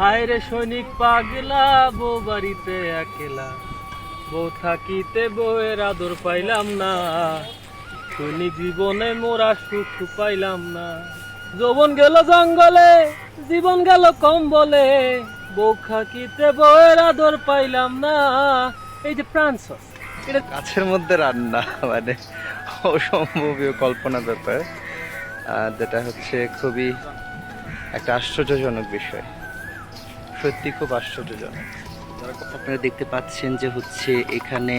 হায় রে সৈনিক পাগলা, বউ বাড়িতে একলা। বউ থাকিতে বউয়ের আদর পাইলাম না। সৈনিক জীবনে মোরা সুখ পাইলাম না। যৌবন গেল জঙ্গলে, জীবন গেল কম বলে বউ থাকিতে বউয়ের আদর পাইলাম না। এই যে ফ্রান্সস এটা কাছের মধ্যে রান্না মানে অসম্ভবীয় কল্পনা ব্যাপার। যেটা হচ্ছে খুবই একটা আশ্চর্যজনক বিষয়। সত্যি খুব আশ্চর্যজনক। আপনারা দেখতে পাচ্ছেন যে হচ্ছে এখানে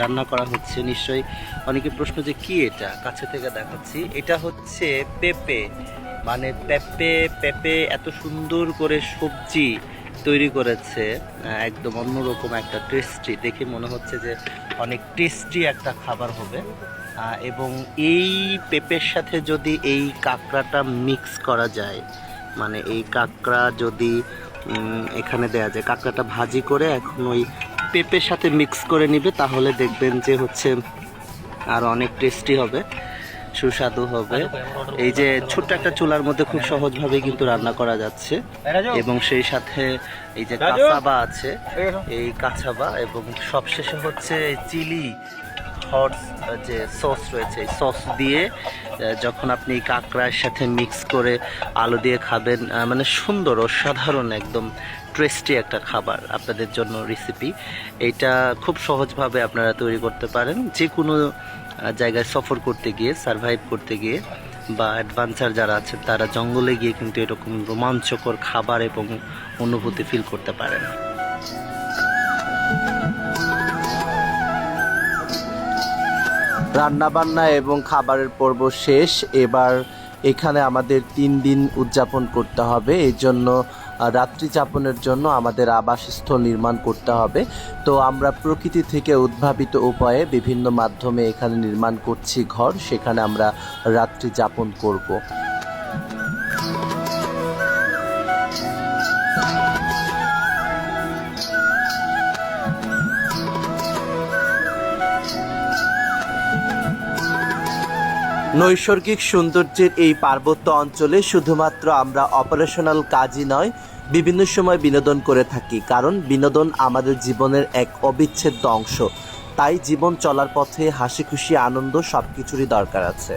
রান্না করা হচ্ছে। নিশ্চয়ই অনেকে প্রশ্ন যে কি এটা? কাছে থেকে দেখাচ্ছি। এটা হচ্ছে পেঁপে। মানে পেঁপে পেঁপে এত সুন্দর করে সবজি তৈরি করেছে। একদম অন্যরকম একটা টেস্টি দেখে মনে হচ্ছে যে অনেক টেস্টি একটা খাবার হবে। এবং এই পেঁপের সাথে যদি এই কাঁকড়াটা মিক্স করা যায় মানে এই কাঁকড়া যদি এখানে দেয়া যায়। কাঁকড়াটা ভাজি করে এখন ওই পেঁপের সাথে মিক্স করে নিবে তাহলে দেখবেন যে হচ্ছে আর অনেক টেস্টি হবে সুস্বাদু হবে। এই যে ছোট্ট একটা চুলার মধ্যে খুব সহজভাবে কিন্তু রান্না করা যাচ্ছে। এবং সেই সাথে এই যে কাঁচাবা আছে এই কাঁচাবা এবং সবশেষে হচ্ছে চিলি। হট যে সস রয়েছে, এই সস দিয়ে যখন আপনি কাঁকড়ার সাথে মিক্স করে আলু দিয়ে খাবেন মানে সুন্দর, অসাধারণ, একদম টেস্টি একটা খাবার আপনাদের জন্য রেসিপি এটা খুব সহজভাবে আপনারা তৈরি করতে পারেন। যে কোনো জায়গায় সফর করতে গিয়ে সারভাইভ করতে গিয়ে, বা অ্যাডভেঞ্চার যারা আছে, তারা জঙ্গলে গিয়ে কিন্তু এরকম রোমাঞ্চকর খাবার এবং অনুভূতি ফিল করতে পারেন। রান্নাবান্না এবং খাবারের পর্ব শেষ। এবার এখানে আমাদের তিন দিন উদযাপন করতে হবে। এই জন্য রাত্রি যাপনের জন্য আমাদের আবাসস্থল নির্মাণ করতে হবে। তো আমরা প্রকৃতি থেকে উদ্ভাবিত উপায়ে বিভিন্ন মাধ্যমে এখানে নির্মাণ করছি ঘর। সেখানে আমরা রাত্রি যাপন করব। নৈসর্গিক সৌন্দর্যের এই পার্বত্য অঞ্চলে শুধুমাত্র আমরা অপারেশনাল কাজই নয়, বিভিন্ন সময় বিনোদন করে থাকি, কারণ বিনোদন আমাদের জীবনের এক অবিচ্ছেদ্য অংশ। তাই জীবন চলার পথে হাসি খুশি আনন্দ সব কিছুরই দরকার আছে।